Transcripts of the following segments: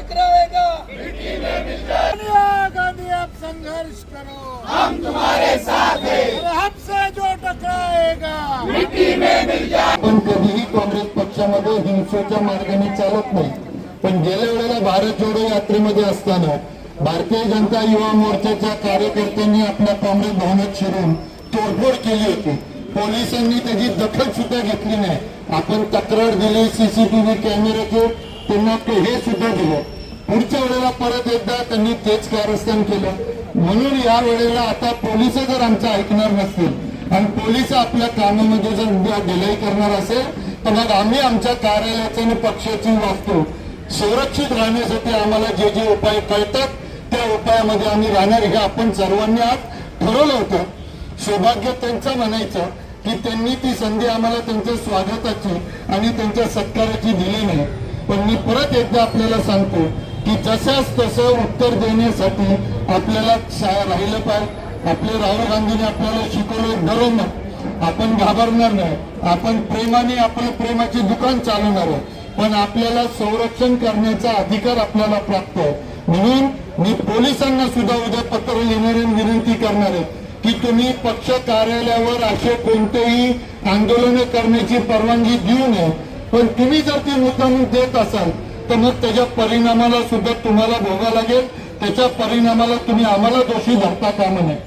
टकराएगा मिट्टी में मिलकर सोनिया गांधी आप संघर्ष करो। हम तुम्हारे साथ हैं। हमसे जो टकराएगा। मिट्टी में मिल जाए। पण कधीही पक्षामध्ये हिंसेच्या मार्गाने चालत नाही. पण गेल्या वेळेला भारत जोडो यात्रेमध्ये असताना भारतीय जनता युवा मोर्चाच्या कार्यकर्त्यांनी आपल्या काँग्रेस भवनात शिरून तोडफोड केली होती. पोलिसांनी त्याची दखल सुद्धा घेतली नाही. आपण तक्रार दिली सीसीटीव्ही कॅमेरे त्यांना ते हे सुद्धा दिलं. पुढच्या वेळेला परत एकदा त्यांनी तेच कारस्थान केलं. म्हणून या वेळेला आता पोलीस जर आमचं ऐकणार नसतील आणि पोलीस आपल्या कामामध्ये जर उद्या डिले करणार असेल तर मग आम्ही आमच्या कार्यालयाची आणि पक्षाची वास्तू सुरक्षित राहण्यासाठी आम्हाला जे जे उपाय कळतात त्या उपायामध्ये आम्ही राहणार. हे आपण सर्वांनी आज ठरवलं होतं. सौभाग्य त्यांचं म्हणायचं की त्यांनी ती संधी आम्हाला त्यांच्या स्वागताची आणि त्यांच्या सत्काराची दिली नाही. पण मी परत एकदा आपल्याला सांगतो की जसंच तसं उत्तर देण्यासाठी आपल्याला राहिलं पाहिजे. आपले राहुल गांधीने आपल्याला शिकवलं डरो आपण घाबरणार नाही. आपण प्रेमाने आपलं प्रेमाचे दुकान चालवणार आहे. पण आपल्याला संरक्षण करण्याचा अधिकार आपल्याला प्राप्त आहे. म्हणून मी पोलिसांना सुद्धा उद्या पत्र लिहिणारे विनंती करणार आहे की तुम्ही पक्ष कार्यालयावर असे कोणतेही आंदोलन करण्याची परवानगी देऊ नये. पण तुम्ही जर ती मुद्दाम देत असाल तर मग त्याच्या परिणामाला सुद्धा तुम्हाला भोगा लागेल. त्याच्या परिणामाला तुम्ही आम्हाला दोषी धरता कामा नये.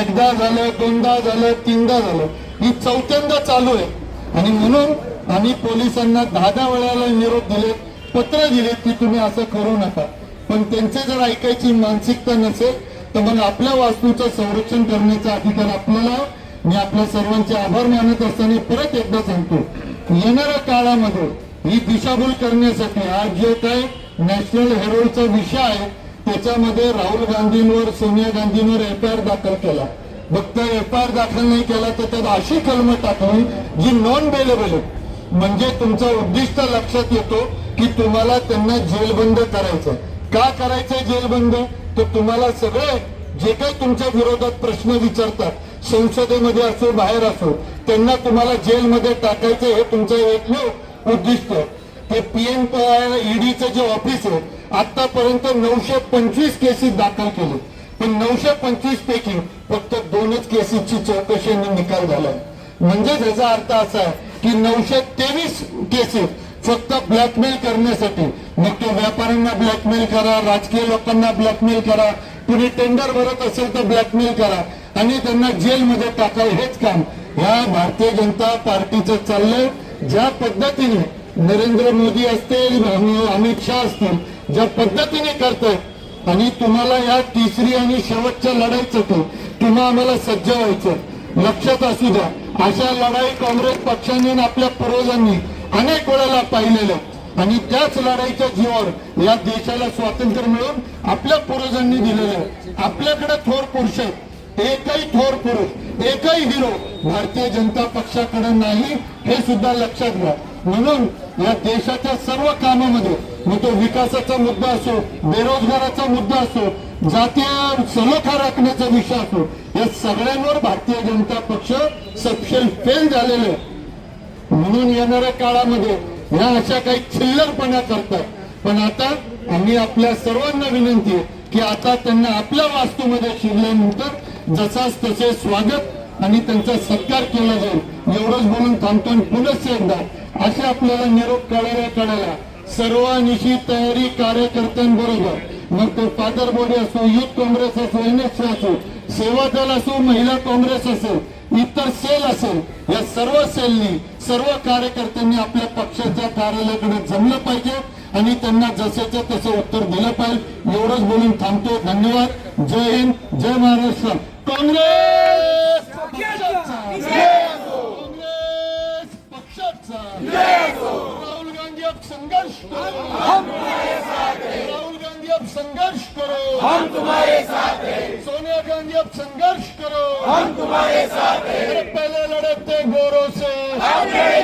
एकदा झालं दोनदा झालं तीनदा झालं. ही चौथ्यांदा चालू आहे. आणि म्हणून आम्ही पोलिसांना दहा दहा वेळाला निरोप दिले पत्र दिले की तुम्ही असं करू नका. पण त्यांचे जर ऐकायची मानसिकता नसेल तर मग आपल्या वास्तूचं संरक्षण करण्याचा अधिकार आपल्याला मी आपल्या सर्वांचे आभार मानत असताना परत एकदा सांगतो. येणाऱ्या काळामध्ये ही दिशाभूल करण्यासाठी आज जे काय नॅशनल हेरोडचा विषय आहे त्याच्यामध्ये राहुल गांधींवर सोनिया गांधींवर एफ आय आर दाखल केला. फक्त एफ आय आर दाखल नाही केला तर त्यात अशी कलम टाकली जी नॉन बेलेबल आहे म्हणजे तुमचा उद्दिष्ट लक्षात येतो की तुम्हाला त्यांना जेलबंद करायचं का करायचंय जेलबंद? तर तुम्हाला सगळे जे काही तुमच्या विरोधात प्रश्न विचारतात संसदेमध्ये असो बाहेर असो त्यांना तुम्हाला जेलमध्ये टाकायचं हे तुमचं एकमेव उद्दिष्ट. ते पीएम ईडीचं जे ऑफिस आहे आतापर्यंत नऊशे पंचवीस केसेस दाखल केले. पण नऊशे पंचवीस पैकी फक्त दोनच केसेसची चौकशी आणि निकाल झालाय. म्हणजे त्याचा अर्थ असा आहे की नऊशे तेवीस केसेस फक्त ब्लॅकमेल करण्यासाठी मग तो व्यापाऱ्यांना ब्लॅकमेल करा राजकीय लोकांना ब्लॅकमेल करा कुणी टेंडर भरत असेल तर ब्लॅकमेल करा आणि त्यांना जेलमध्ये टाकावं हेच काम. ह्या भारतीय जनता पार्टीचं चाललंय. ज्या पद्धतीने नरेंद्र मोदी असतील अमित शहा असतील ज्या पद्धतीने करतायत आणि तुम्हाला या तिसरी आणि शेवटच्या लढाईसाठी तुम्हा आम्हाला सज्ज व्हायचं लक्षात असू द्या अशा लढाई काँग्रेस पक्षाने आपल्या पूर्वजांनी अनेक वेळेला पाहिलेल्या आणि त्याच लढाईच्या जीवावर या देशाला स्वातंत्र्य मिळून आपल्या पूर्वजांनी दिलेलं आहे. आपल्याकडे थोर पुरुष आहेत. एकही थोर पुरुष एकही हिरो भारतीय जनता पक्षाकडे नाही हे सुद्धा लक्षात घ्या म्हणून या देशाच्या सर्व कामामध्ये मग तो विकासाचा मुद्दा असो बेरोजगाराचा मुद्दा असो जातीय सलोखा राखण्याचा विषय असो या सगळ्यांवर भारतीय जनता पक्ष सपशेल फेल झालेले आहे. म्हणून येणाऱ्या काळामध्ये या अशा काही छिल्लरपणा करतात पण आता आम्ही आपल्या सर्वांना विनंती आहे की आता त्यांना आपल्या वास्तूमध्ये शिरल्यानंतर जसाच तसे स्वागत आणि त्यांचा सत्कार केला जाईल. एवढंच बोलून थांबतो आणि पुनश्च एकदा. असे आपल्याला निरोप कळायला कळायला सर्वांशी तयारी कार्यकर्त्यांबरोबर. मग ते फादर बॉडी असो युथ काँग्रेस असो एन एस असो सेवा दल असो महिला काँग्रेस असेल इतर सेल असेल या सर्व सेलनी सर्व कार्यकर्त्यांनी आपल्या पक्षाच्या कार्यालयाकडे जमलं पाहिजे आणि त्यांना जसेचं तसं उत्तर दिलं पाहिजे. एवढंच बोलून थांबतो धन्यवाद. जय हिंद. जय महाराष्ट्र. काँग्रेस! काँग्रेस पक्षाचा. राहुल गांधी अब संघर्ष करो. राहुल गांधी अब संघर्ष करो. हम तुम्हारे साथ हैं सोनिया गांधी अब संघर्ष करो. हम तुम्हारे साथ हैं पहले लड़े थे गोरों से। अब लड़े